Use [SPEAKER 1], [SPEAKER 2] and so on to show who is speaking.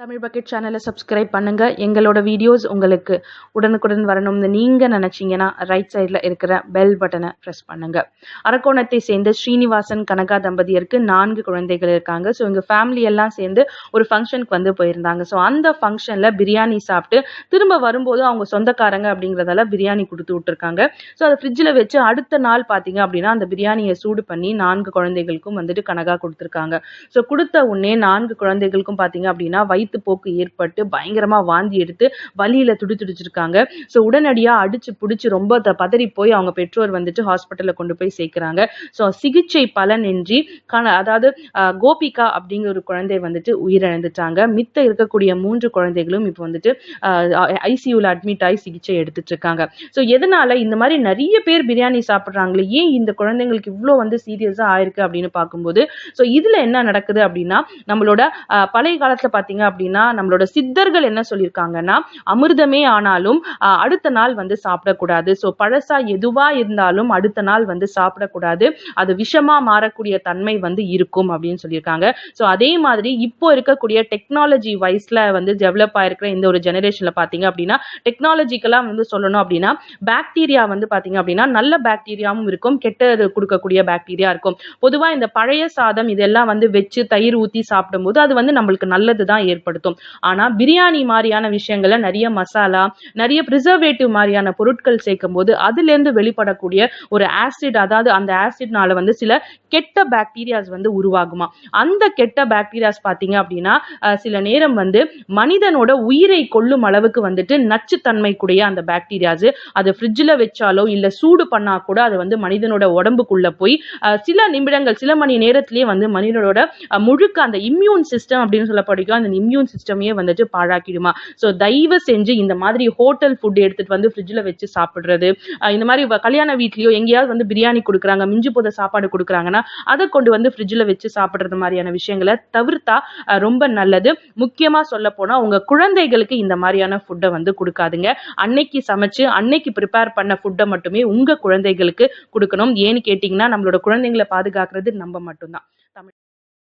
[SPEAKER 1] Tamil bucket சேனலை subscribe பண்ணுங்கள் எங்களோட வீடியோஸ் உங்களுக்கு உடனுக்குடன் வரணும்னு நீங்கள் நினச்சிங்கன்னா ரைட் சைடில் இருக்கிற பெல் பட்டனை ப்ரெஸ் பண்ணுங்கள் அரக்கோணத்தை சேர்ந்த ஸ்ரீனிவாசன் கனகா தம்பதியருக்கு நான்கு குழந்தைகள் இருக்காங்க. ஸோ எங்கள் ஃபேமிலி எல்லாம் சேர்ந்து ஒரு ஃபங்க்ஷனுக்கு வந்து போயிருந்தாங்க. ஸோ அந்த ஃபங்க்ஷனில் பிரியாணி சாப்பிட்டு திரும்ப வரும்போது அவங்க சொந்தக்காரங்க அப்படிங்கிறதால பிரியாணி கொடுத்து விட்டுருக்காங்க. ஸோ அதை ஃப்ரிட்ஜில் வச்சு அடுத்த நாள் பார்த்தீங்க அப்படின்னா அந்த பிரியாணியை சூடு பண்ணி நான்கு குழந்தைகளுக்கும் வந்துட்டு கனகா கொடுத்துருக்காங்க. ஸோ கொடுத்த உடனே நான்கு குழந்தைகளுக்கும் பார்த்தீங்க அப்படின்னா வயிற்றுப்போக்கு ஏற்பட்டு பயங்கரமாக வாந்தி எடுத்து வலியில் துடி துடிச்சிருக்காங்க. ஸோ உடனடியாக அடிச்சு பிடிச்சி ரொம்ப த பதறி போய் அவங்க பெற்றோர் வந்துட்டு ஹாஸ்பிட்டலில் கொண்டு போய் சேர்க்குறாங்க. ஸோ சிகிச்சை பலனின்றி கண அதாவது கோபிகா அப்படிங்கிற ஒரு குழந்தை வந்துட்டு உயிரிழந்துட்டாங்க. மித்த இருக்கக்கூடிய மூன்று குழந்தைகளும் இப்போ வந்துட்டு ஐசியூவில் அட்மிட் ஆகி சிகிச்சை எடுத்துட்டு இருக்காங்க. ஸோ எதனால இந்த மாதிரி நிறைய பேர் பிரியாணி சாப்பிட்றாங்களே? ஏன் இந்த குழந்தைங்களுக்கு இவ்வளோ வந்து சீரியஸாக ஆயிருக்கு அப்படின்னு பார்க்கும்போது ஸோ இதில் என்ன நடக்குது அப்படின்னா நம்மளோட பழைய காலத்தில் பார்த்தீங்க அப்படின்னா நம்மளோட சித்தர்கள் என்ன சொல்லியிருக்காங்கன்னா அமிர்தமே ஆனாலும் அடுத்த நாள் வந்து சாப்பிடக்கூடாது. ஸோ பழசா எதுவா இருந்தாலும் அடுத்த நாள் வந்து சாப்பிடக்கூடாது. அது விஷமா மாறக்கூடிய தன்மை வந்து இருக்கும் அப்படின்னு சொல்லியிருக்காங்க. ஸோ அதே மாதிரி இப்போ இருக்கக்கூடிய டெக்னாலஜி வைஸ்ல வந்து டெவலப் ஆயிருக்கிற இந்த ஒரு ஜெனரேஷன்ல பார்த்தீங்க அப்படின்னா டெக்னாலஜிக்கெல்லாம் வந்து சொல்லணும் அப்படின்னா பாக்டீரியா வந்து பார்த்தீங்க அப்படின்னா நல்ல பாக்டீரியாவும் இருக்கும் கெட்டது கொடுக்கக்கூடிய பாக்டீரியா இருக்கும். பொதுவாக இந்த பழைய சாதம் இதெல்லாம் வந்து வச்சு தயிர் ஊற்றி சாப்பிடும்போது அது வந்து நம்மளுக்கு நல்லது தான் ஏற்படுத்தும் ஆனால் பிரியாணி மாதிரியான விஷயங்கள நிறைய மசாலா நிறைய ப்ரிசர்வேட்டிவ் மாதிரியான பொருட்கள் சேர்க்கும் போது அதுலேருந்து வெளிப்படக்கூடிய ஒரு ஆசிட் அதாவது அந்த ஆசிட்னால வந்து சில கெட்ட பாக்டீரியாஸ் வந்து உருவாகுமா. அந்த கெட்ட பாக்டீரியாஸ் பார்த்தீங்க அப்படின்னா சில நேரம் வந்து மனிதனோட உயிரை கொல்லும் அளவுக்கு வந்துட்டு நச்சுத்தன்மை கூடிய அந்த பாக்டீரியாஸ் அது ஃப்ரிட்ஜில் வச்சாலோ இல்லை சூடு பண்ணா கூட அது வந்து மனிதனோட உடம்புக்குள்ள போய் சில நிமிடங்கள் சில மணி நேரத்திலேயே வந்து மனிதனோட முழுக்க அந்த இம்யூன் சிஸ்டம் அப்படின்னு சொல்லப்படுகிறோம் அந்த இம்யூன் சிஸ்டமையே வந்துட்டு பாழாக்கிடுமா? ஸோ தயவு செஞ்சு இந்த மாதிரி ஹோட்டல் ஃபுட் எடுத்துட்டு வந்து ஃப்ரிட்ஜில் வச்சு சாப்பிட்றது. இந்த மாதிரி கல்யாண வீட்லேயோ எங்கேயாவது வந்து பிரியாணி கொடுக்குறாங்க மிஞ்சி போத சாப்பாடு கொடுக்குறாங்கன்னா அதை கொண்டு வந்து ஃப்ரிட்ஜில் வச்சு சாப்பிட்றது மாதிரியான விஷயங்களை தவிர்த்தா ரொம்ப நல்லது. முக்கியமாக சொல்ல போனால் உங்கள் குழந்தைகளுக்கு இந்த மாதிரியான ஃபுட்டை வந்து கொடுக்காதுங்க. அன்னைக்கு சமைச்சு அன்னைக்கு ப்ரிப்பேர் பண்ண ஃபுட்டை மட்டுமே உங்கள் குழந்தைகளுக்கு கொடுக்கணும். ஏன்னு கேட்டிங்கன்னா நம்மளோட குழந்தைங்களை பாதுகாக்கிறது நம்ம மட்டும்தான். தமிழ்